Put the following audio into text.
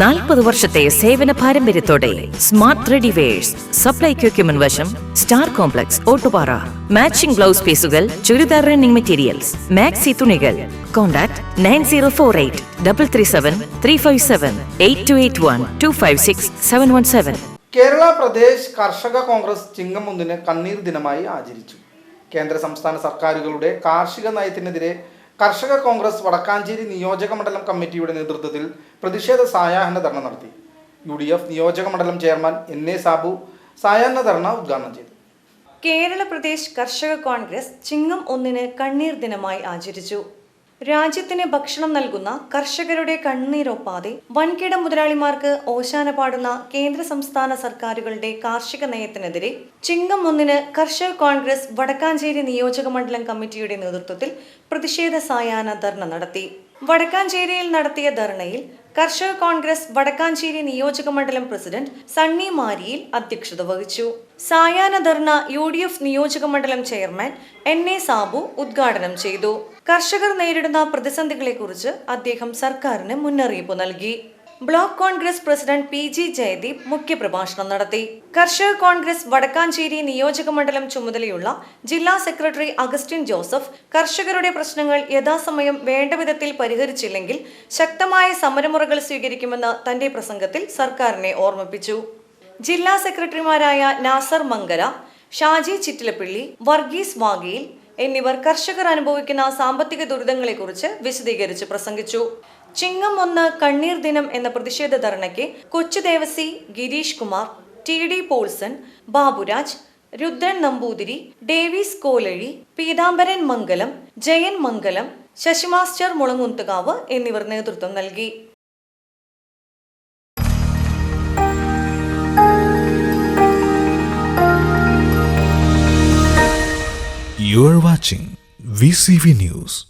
നാൽപ്പത് വർഷത്തെ സേവന പാരമ്പര്യത്തോടെ സ്മാർട്ട് റെഡിവേഴ്സ് സപ്ലൈ എക്യുപ്മെന്റ് വശം star complex Ottupara. Matching blouse പീസുകൾ ചുരിദാർ റണ്ണിംഗ് മെറ്റീരിയൽസ്. മാക്സി തുണികൾ. Contact nine zero four eight double three seven three five seven eight two eight one two five six seven one seven. Kerala Pradesh കർഷക Congress ചിങ്ങം ഒന്നിന് കണ്ണീർ ദിനമായി ആചരിച്ചു. കേന്ദ്ര സംസ്ഥാന സർക്കാരുകളുടെ കാർഷിക നയത്തിനെതിരെ കർഷക കോൺഗ്രസ് വടക്കാഞ്ചേരി നിയോജക മണ്ഡലം കമ്മിറ്റിയുടെ നേതൃത്വത്തിൽ പ്രതിഷേധ സായാഹ്ന ധർണ നടത്തി. യു ഡി എഫ് നിയോജക മണ്ഡലം ചെയർമാൻ എൻ എ സാബു സായാഹ്ന ധർണ ഉദ്ഘാടനം ചെയ്തു. കേരള പ്രദേശ് കർഷക കോൺഗ്രസ് ചിങ്ങം ഒന്നിന് കണ്ണീർ ദിനമായി ആചരിച്ചു. രാജ്യത്തിന് ഭക്ഷണം നൽകുന്ന കർഷകരുടെ കണ്ണീരൊപ്പാതെ വൻകിട മുതലാളിമാർക്ക് ഓശാന പാടുന്ന കേന്ദ്ര സംസ്ഥാന സർക്കാരുകളുടെ കാർഷിക നയത്തിനെതിരെ ചിങ്ങം ഒന്നിന് കർഷക കോൺഗ്രസ് വടക്കാഞ്ചേരി നിയോജക മണ്ഡലം കമ്മിറ്റിയുടെ നേതൃത്വത്തിൽ പ്രതിഷേധ സായാഹ്ന ധർണ നടത്തി. വടക്കാഞ്ചേരിയിൽ നടത്തിയ ധർണയിൽ കർഷക കോൺഗ്രസ് വടക്കാഞ്ചേരി നിയോജക മണ്ഡലം പ്രസിഡന്റ് സണ്ണി മാരിയിൽ അധ്യക്ഷത വഹിച്ചു. സായാഹ്ന ധർണ യു ഡി എഫ് നിയോജക മണ്ഡലം ചെയർമാൻ എൻ എ സാബു ഉദ്ഘാടനം ചെയ്തു. കർഷകർ നേരിടുന്ന പ്രതിസന്ധികളെക്കുറിച്ച് അദ്ദേഹം സർക്കാരിന് മുന്നറിയിപ്പ് നൽകി. Block Congress president P G Jayadeep മുഖ്യപ്രഭാഷണം നടത്തി. കർഷക കോൺഗ്രസ് വടക്കാഞ്ചേരി നിയോജക മണ്ഡലം ചുമതലയുള്ള ജില്ലാ സെക്രട്ടറി അഗസ്റ്റിൻ ജോസഫ് കർഷകരുടെ പ്രശ്നങ്ങൾ യഥാസമയം വേണ്ട വിധത്തിൽ പരിഹരിച്ചില്ലെങ്കിൽ ശക്തമായ സമരമുറകൾ സ്വീകരിക്കുമെന്ന് തന്റെ പ്രസംഗത്തിൽ സർക്കാരിനെ ഓർമ്മിപ്പിച്ചു. ജില്ലാ സെക്രട്ടറിമാരായ നാസർ മംഗല ഷാജി ചിറ്റിലപ്പിള്ളി വർഗീസ് വാഗയിൽ എന്നിവർ കർഷകർ അനുഭവിക്കുന്ന സാമ്പത്തിക ദുരിതങ്ങളെക്കുറിച്ച് വിശദീകരിച്ച് പ്രസംഗിച്ചു. ചിങ്ങം ഒന്ന് കണ്ണീർ ദിനം എന്ന പ്രതിഷേധ ധർണയ്ക്ക് Kochu Devasi Girish Kumar T D Paulson Baburaj Rudran Namboothiri Davis Kolazhi Peethambaran Mangalam Jayan Mangalam Sasi master Mulangunnathukavu എന്നിവർ നേതൃത്വം നൽകി You are watching VCV News.